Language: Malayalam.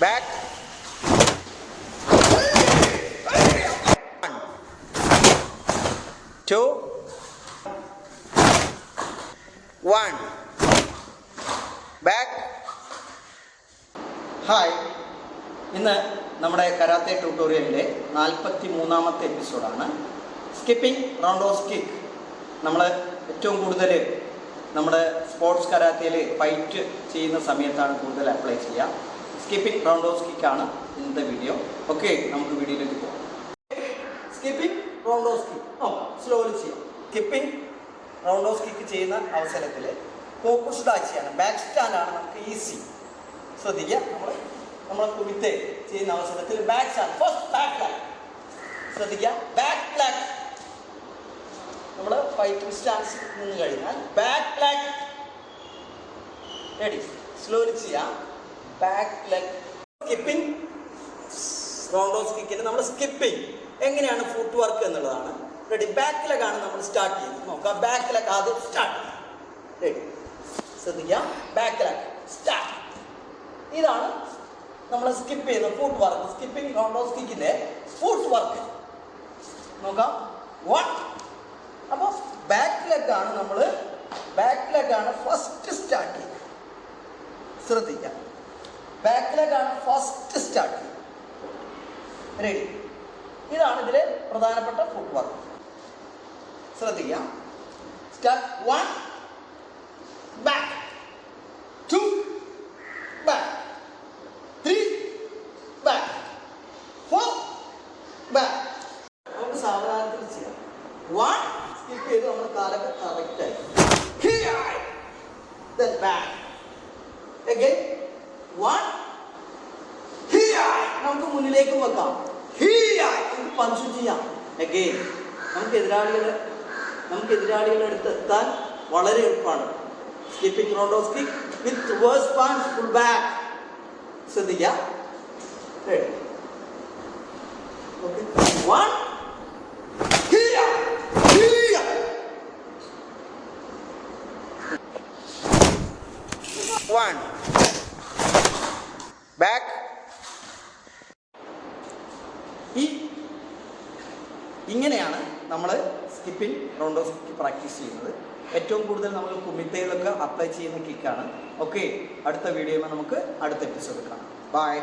Back Two. One. Back. Hi ഇന്ന് നമ്മുടെ കരാത്തെ ട്യൂട്ടോറിയലിന്റെ നാൽപ്പത്തി മൂന്നാമത്തെ എപ്പിസോഡാണ് സ്കിപ്പിംഗ് റൗണ്ട് ഓഫ് കിക്ക് നമ്മൾ ഏറ്റവും കൂടുതൽ നമ്മുടെ സ്പോർട്സ് കരാത്തയിൽ ഫൈറ്റ് ചെയ്യുന്ന സമയത്താണ് കൂടുതൽ അപ്ലൈ ചെയ്യുക. സ്കിപ്പിംഗ് റൗണ്ട് ഓഫ് സ്കിക്കാണ് ഇന്നത്തെ വീഡിയോ ഓക്കെ നമുക്ക് വീഡിയോയിലേക്ക് പോകാം സ്കിപ്പിംഗ് റൗണ്ട് ഓഫ് കിക്ക് ഓ സ്ലോലി ചെയ്യാം. സ്കിപ്പിംഗ് റൗണ്ട് ഓഫ് സ്കിക്ക് ചെയ്യുന്ന അവസരത്തിൽ ഫോക്കസ് ഡാച്ചിയാണ് ബാക്ക് സ്റ്റാൻഡാണ് നമുക്ക് ഈസി ശ്രദ്ധിക്കുക. നമ്മൾ നമ്മൾ കുമിത്തെ ചെയ്യുന്ന അവസരത്തിൽ ബാക്ക് സ്റ്റാൻഡ് ഫസ്റ്റ് ബാക്ക് ശ്രദ്ധിക്കുക. ബാക്ക് ലാക്ക് നമ്മൾ ഫൈറ്റിംഗ് സ്റ്റാൻസ് നിന്ന് കഴിഞ്ഞാൽ ബാക്ക് ലെഗ് റെഡി സ്ലോലി ചെയ്യാം. ബാക്ക് ലെഗ് സ്കിപ്പിംഗ് റൗണ്ടോസ് കിക്കിന് നമ്മൾ സ്കിപ്പിംഗ് എങ്ങനെയാണ് ഫുട് വർക്ക് എന്നുള്ളതാണ്. റെഡി ബാക്ക് ലെഗാണ് നമ്മൾ സ്റ്റാർട്ട് ചെയ്യുന്നത്. നോക്കാം. ബാക്ക് ലെഗ് ആദ്യം സ്റ്റാർട്ട് റെഡി ശ്രദ്ധിക്കാം. ബാക്ക് ലെഗ് സ്റ്റാർട്ട് ഇതാണ് നമ്മൾ സ്കിപ്പ് ചെയ്യുന്ന ഫുട് വർക്ക് സ്കിപ്പിംഗ് റൗണ്ടോസ് കിക്കിന്റെ ഫുട് വർക്ക് നോക്കാം. വൺ അപ്പോൾ ബാക്ക് ലെഗാണ് നമ്മൾ ബാക്ക് ലെഗാണ് ഫസ്റ്റ് സ്റ്റാർട്ട് ചെയ്യുന്നത് ശ്രദ്ധിക്കാം. ബാക്ക് ലെഗാണ് ഫസ്റ്റ് സ്റ്റാർട്ട് ചെയ്യുന്നത് റെഡി ഇതാണ് ഇതിലെ പ്രധാനപ്പെട്ട ഫുട് വർക്ക് ശ്രദ്ധിക്കാം. Start one back two back three back four back നമുക്ക് സാവധാനത്തിൽ ചെയ്യാം. വൺ സ്കിപ്പ് നമ്മൾ കാലൊക്കെ കറക്റ്റായി then back. Again. One. നമുക്ക് മുന്നിലേക്ക് വെക്കാം. നമുക്ക് പഞ്ചു ചെയ്യാം. അഗെയിൻ നമുക്ക് എതിരാളികളെ നമുക്ക് എതിരാളികളുടെ അടുത്ത് എത്താൻ വളരെ എളുപ്പമാണ്. Skipping roundhouse kick with reverse punch full back ശ്രദ്ധിക്കാം ഓക്കെ വൺ വൺ Back. ഇങ്ങനെയാണ് നമ്മൾ സ്കിപ്പിംഗ് ഓഫ് സ്കിപ്പ് പ്രാക്ടീസ് ചെയ്യുന്നത്. ഏറ്റവും കൂടുതൽ നമ്മൾ കുമിത്തയിലൊക്കെ അപ്ലൈ ചെയ്യുന്ന കിക്കാണ് ഓക്കെ അടുത്ത വീഡിയോയിൽ നമുക്ക് അടുത്ത എപ്പിസോഡ് കാണാം. ബൈ